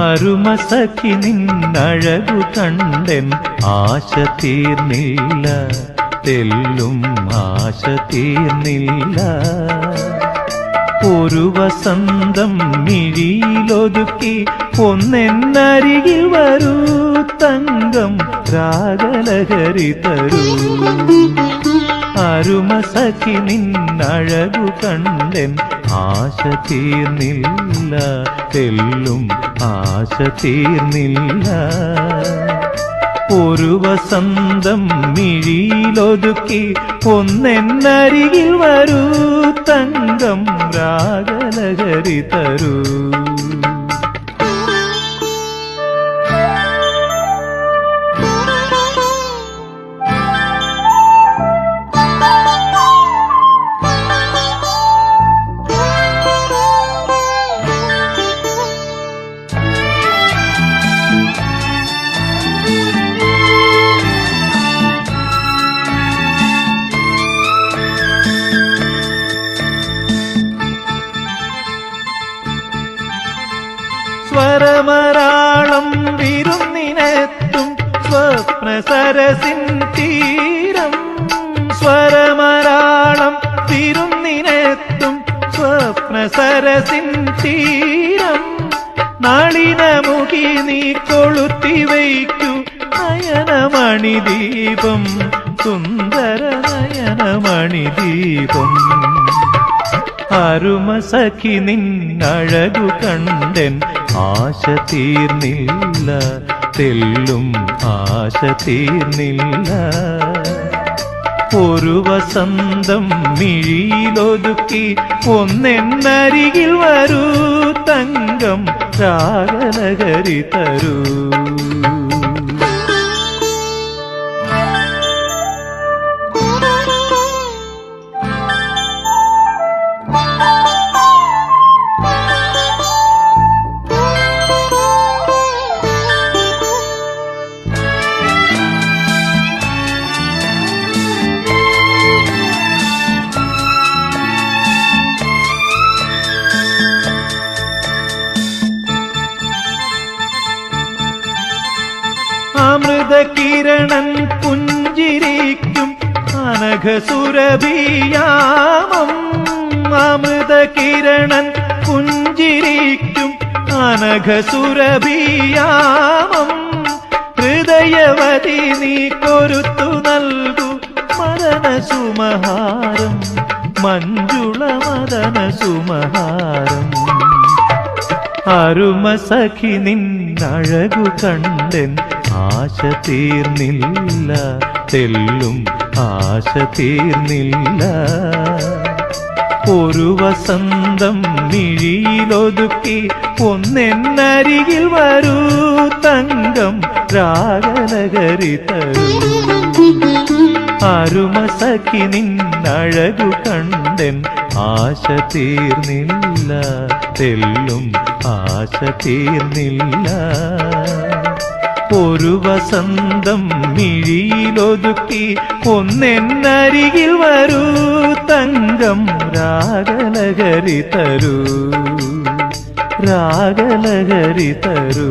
അരുമസഖി നിന്നഴകു കണ്ടൻ ആശ തീർന്നില്ല തെല്ലും ആശ തീർന്നില്ല. ഒരു വസന്തം മിഴിയിലൊതുക്കി ഒന്നെന്നരികിൽ വരൂ തങ്കം രാഗലഹരി തരൂ. അരുമസഖി നിന്നഴകു കണ്ടൻ ആശ തീർന്നില്ല തെല്ലും ആശ തീർന്നില്ല. ഒരു വസന്തം മിഴിയിലൊതുക്കി ഒന്നെന്നരികിൽ വരൂ തങ്കം രാഗലഹരി തരൂ. സ്വരമരാളം വിരുന്നിനെത്തും സ്വപ്ന സരസിൻ തീരം. സ്വരമരാളം വിരുന്നിനെത്തും സ്വപ്ന സരസിൻ തീരം. നാളിനമുഖി നീ കൊളുത്തി വയ്ക്കൂ നയനമണി ദീപം സുന്ദര നയനമണി ദീപം. അരുമസഖി നിന്നഴകു കണ്ടൻ ആശ തീർന്നില്ല തെല്ലും ആശ തീർന്നില്ല. ഒരു വസന്തം മിഴിയിലൊതുക്കി ഒന്നെന്നരികിൽ വരൂ തങ്കം രാഗനഗരി തരൂ. അമൃത കിരണൻ പുഞ്ചിരിക്കും അനഘസുരഭിയാമം. അമൃത കിരണൻ പുഞ്ചിരിക്കും അനഘസുരഭിയാമം. ഹൃദയവതി നീ കൊരുത്തു നൽകു മദന സുമഹാരം മഞ്ജുള മദന സുമഹാരം അരുമസഖി നിന്നഴകു കണ്ടൻ ആശ തീർന്നില്ല തെല്ലും ആശ തീർന്നില്ല. ഒരു വസന്തം മിഴിയിലൊതുക്കി ഒന്നെന്നരികിൽ വരൂ തങ്കം രാഗനഗരി തരൂ. അരുമസഖി നിന്നഴകു കണ്ടൻ ആശ തീർന്നില്ല തെല്ലും ആശ തീർന്നില്ല. ഒരു വസന്തം മിഴിയിലൊതുക്കി ഒന്നെന്നരികിൽ വരൂ തങ്കം രാഗലഹരി തരൂ രാഗലഹരി തരൂ.